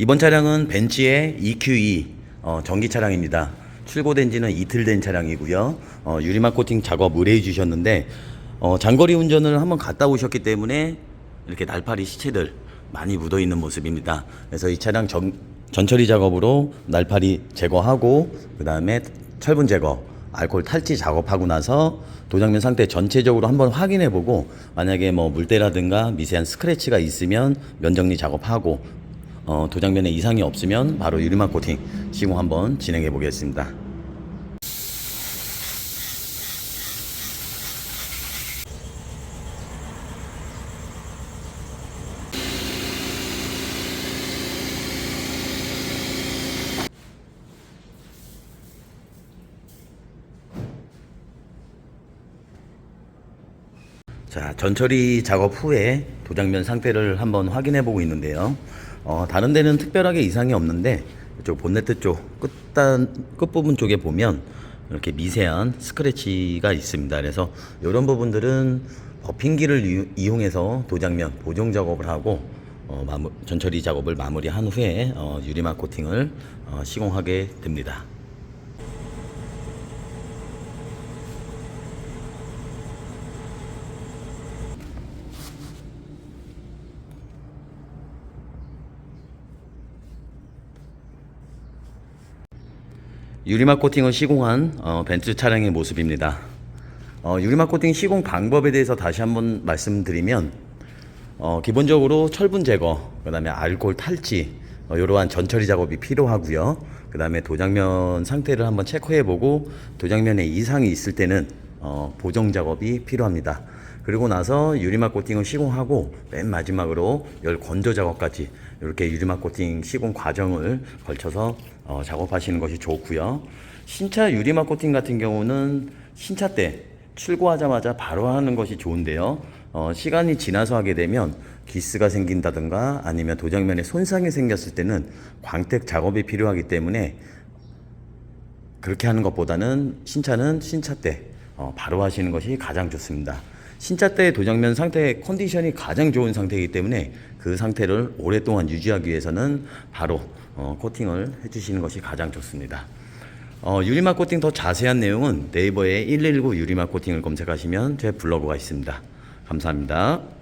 이번 차량은 벤츠의 EQE 어, 전기 차량입니다. 출고된 지는 이틀 된 차량이고요. 어, 유리막 코팅 작업 의뢰해 주셨는데 어, 장거리 운전을 한번 갔다 오셨기 때문에 이렇게 날파리 시체들 많이 묻어 있는 모습입니다. 그래서 이 차량 전, 전처리 작업으로 날파리 제거하고 그 다음에 철분 제거, 알코올 탈지 작업하고 나서 도장면 상태 전체적으로 한번 확인해 보고 만약에 뭐 물때라든가 미세한 스크래치가 있으면 면정리 작업하고 어, 도장면에 이상이 없으면 바로 유리막 코팅 시공 한번 진행해 보겠습니다. 자, 전처리 작업 후에 도장면 상태를 한번 확인해 보고 있는데요. 어, 다른 데는 특별하게 이상이 없는데 이쪽 본네트 쪽 끝단 끝부분 쪽에 보면 이렇게 미세한 스크래치가 있습니다. 그래서 이런 부분들은 버핑기를 이유- 이용해서 도장면 보정 작업을 하고 어, 마무, 전처리 작업을 마무리한 후에 어, 유리막 코팅을 어, 시공하게 됩니다. 유리막 코팅을 시공한 어, 벤츠 차량의 모습입니다. 어, 유리막 코팅 시공 방법에 대해서 다시 한번 말씀드리면 어, 기본적으로 철분 제거, 그 다음에 알코올 탈지 어, 이러한 전처리 작업이 필요하고요. 그 다음에 도장면 상태를 한번 체크해보고 도장면에 이상이 있을 때는 어, 보정 작업이 필요합니다. 그리고 나서 유리막 코팅을 시공하고 맨 마지막으로 열 건조 작업까지 이렇게 유리막 코팅 시공 과정을 걸쳐서 어, 작업하시는 것이 좋고요. 신차 유리막 코팅 같은 경우는 신차 때 출고하자마자 바로 하는 것이 좋은데요. 어, 시간이 지나서 하게 되면 기스가 생긴다든가 아니면 도장면에 손상이 생겼을 때는 광택 작업이 필요하기 때문에 그렇게 하는 것보다는 신차는 신차 때 어, 바로 하시는 것이 가장 좋습니다. 신차 때 도장면 상태 컨디션이 가장 좋은 상태이기 때문에 그 상태를 오랫동안 유지하기 위해서는 바로 어, 코팅을 해주시는 것이 가장 좋습니다. 어, 유리막 코팅 더 자세한 내용은 네이버에 119 유리막 코팅을 검색하시면 제 블로그가 있습니다. 감사합니다.